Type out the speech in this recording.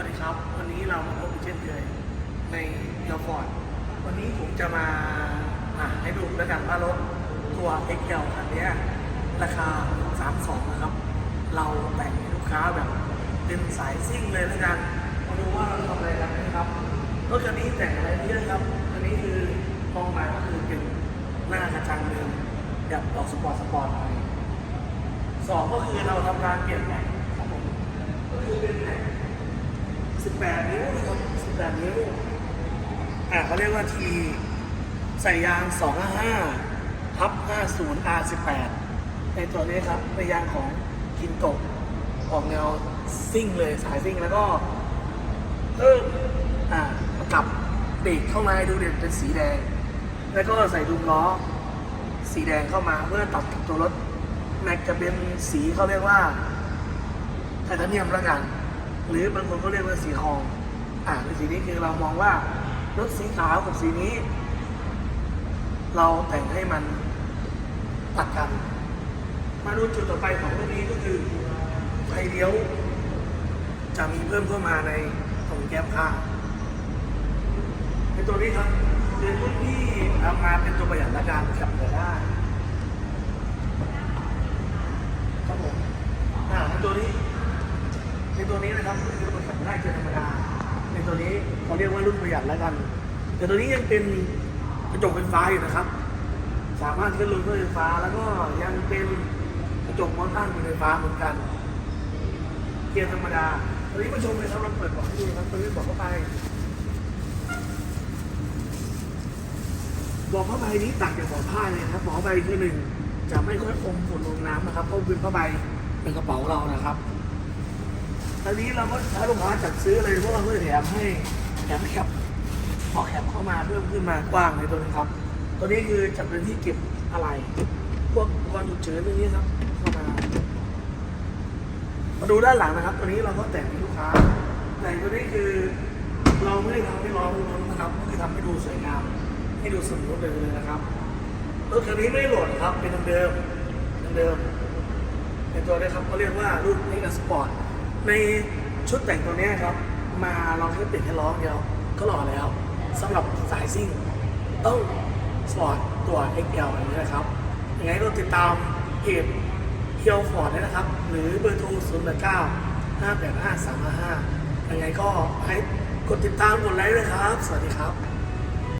วัสดีครับ วันนี้เรามาพบกันเช่นเคยในเอลฟอร์ดวันนี้ผมจะมาะให้ดูแล้วกันว่ารถตัว XL คันนี้ราคา 32 นะครับ เราแต่งให้ลูกค้าแบบเป็นสายซิ่งเลยแล้วกันมาดูว่าเราทำอะไรกันนะครับรถคันนี้แต่งอะไรเยอะครับคันนี้คือมองมาก็คือเป็นหน้ากระจังเดิมแบบออกสปอร์ตสปอร์ตหน่อยสองก็คือเราทำการเปลี่ยนแต่งครับผมก็คือเป็นแต่ง 18 นิ้วนะครับ18 นิ้ว อ่าเขาเรียกว่าทีใส่ยาง 255ทับ50 R18 ในตัวนี้ครับในยางของคินตะออกแนวซิ่งเลยสายซิ่งแล้วก็เพิ่มอ่ากับเบรกเข้ามาให้ดูเด่นเป็นสีแดง แล้วก็ใส่ดุมล้อ สีแดงเข้ามาเพื่อตัดกับตัวรถแม็กจะเป็นสีเขาเรียกว่าไทเทเนียมล้วกัน หรือบางคนก็เรียกว่าสีทองอ่าในสีนี้คือเรามองว่ารถสีขาวกับสีนี้ เราแต่งให้มันตัดกัน มาดูจุดต่อไปของรุ่นนี้ก็คือไฟเลี้ยว จะมีเพิ่มเข้ามาในตรงแก้มข้างในตัวนี้ครับเป็นรุ่นที่ทำมาเป็นตัวประหยัดและการขับเรือได้ ครับผมอ่าในตัวนี้ ใน ตัวนี้นะครับก็คือระบบขับได้เกินธรรมดาในตัวนี้เขาเรียกว่ารุ่นประหยัดแล้วกัน แต่ตัวนี้ยังเป็นกระจกไฟฟ้าอยู่นะครับ สามารถขึ้นลงด้วยไฟฟ้าแล้วก็ยังเป็นกระจกมองข้างเป็นไฟฟ้าเหมือนกัน เกียร์ธรรมดาตอนนี้มาชมเลยครับเราเปิดบอกให้ดูครับตอนนี้บอกเข้าไปบอกผ้าใบนี้ต่างจากบอกผ้าเลยนะครับบอกผ้าใบคือหนึ่งจะไม่ค่อยอมฝุ่นลงน้ำนะครับเพราะเป็นผ้าใบเป็นกระเป๋าเรานะครับ ตอนนี้เราก็ถ้าลูกค้าจัดซื้อเลยพวกเราก็จะแถมให้แถมแคปพอแคปเข้ามาเพิ่มขึ้นมากว้างในตัวนี้ครับ ตัวนี้คือจะเป็นที่เก็บอะไรพวกอุปกรณ์ฉุกเฉินตรงนี้ครับเข้ามา มาดูด้านหลังนะครับ ตัวนี้เราก็แต่งให้ลูกค้าแต่งตัวนี้คือเราไม่ได้ทำให้ล้อนล้นนะครับก็คือทำให้ดูสวยงาม ให้ดูสมบูรณ์ไปเลยนะครับรถคันนี้ไม่โหลดครับเป็นเดิมเดิมในตัวนี้ครับเขาเรียกว่ารุ่นเอ็กซ์สปอร์ต ในชุดแต่งตัวเนี้ยครับ มาเราแค่เปลี่ยนแค่ล้อเดียวก็หล่อแล้วสำหรับสายซิ่งต้องสปอร์ตตัว XL อันนี้นะครับยังไงก็ติดตามเพจเคียวฟอร์ดได้นะครับ หรือเบอร์โทร0 8 9 5 8 5 3 5 5ยังไงก็ให้กดติดตามกดไลค์ด้วยครับ สวัสดีครับ